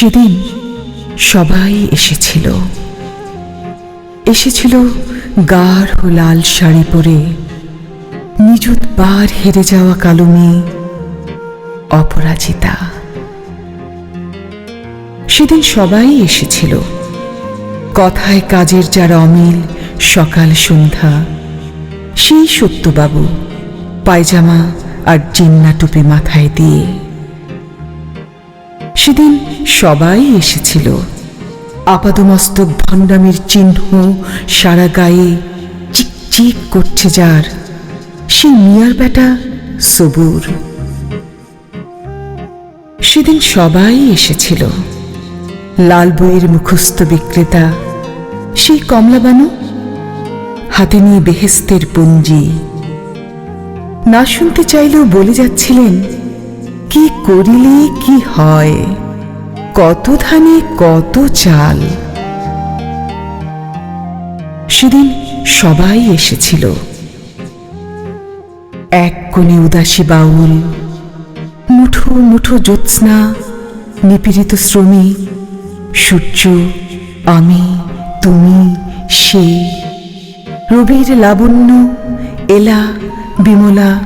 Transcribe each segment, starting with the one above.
সেদিন সবাই এসেছিল। এসেছিল গাঢ় লাল শাড়ি পরে, নিযুত বার হেরে যাওয়া কালো মেয়ে, অপরাজিতা। সেদিন সবাই এসেছিল। কথায় কাজের যার অমিল, সকাল সন্ধ্যা। সেই সত্যবাবু, পায়জামা আর জিন্না টুপি মাথায় দিয়ে সেদিন সবাই এসেছিল। আপাদমস্তক ভণ্ডামির চিহ্ন সারা গায়ে চিকচিক করছে যার। সেই মিয়ার বেটা সবুর। সেদিন সবাই এসেছিল। লাল বইয়ের মুখস্থ বিক্রেতা, সেই কমলাবানু, হাতে নিয়ে বেহেস্তের পুঞ্জি। না শুনতে চাইলেও বলে যাচ্ছিলেন কি করিলে কি হয়? কত ধানে কত চাল? সেদিন সবাই এসেছিল। এক কোণে উদাসী বাউল, মুঠো মুঠো জ্যোৎস্না, নিপীড়িত শ্রমিক সূর্য, আমি, তুমি, সে। রবির লাবণ্য, এলা, বিমলা,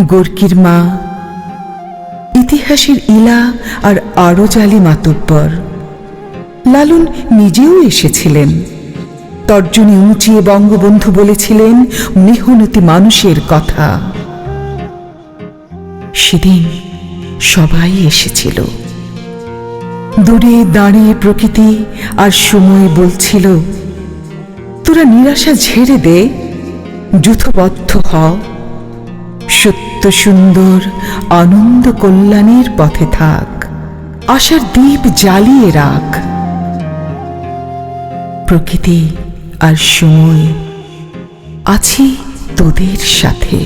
গোর্কির মা ইতিহাসের ইলা আর আরও জালি মাতব্বর লালন নিজেও এসেছিলেন। তর্জনী উঁচিয়ে বঙ্গবন্ধু বলেছিলেন, মেহনতি মানুষের কথা। সেদিন সবাই এসেছিল। দূরে দাঁড়িয়ে প্রকৃতি আর সময় বলছিল, তোরা নিরাশা ঝেড়ে দে, যুথবদ্ধ হ। সত্য সুন্দর, আনন্দ কল্যাণের পথে থাক। আশার দ্বীপ জ্বালিয়ে রাখ। প্রকৃতি আর সময় আছি তোদের সাথে।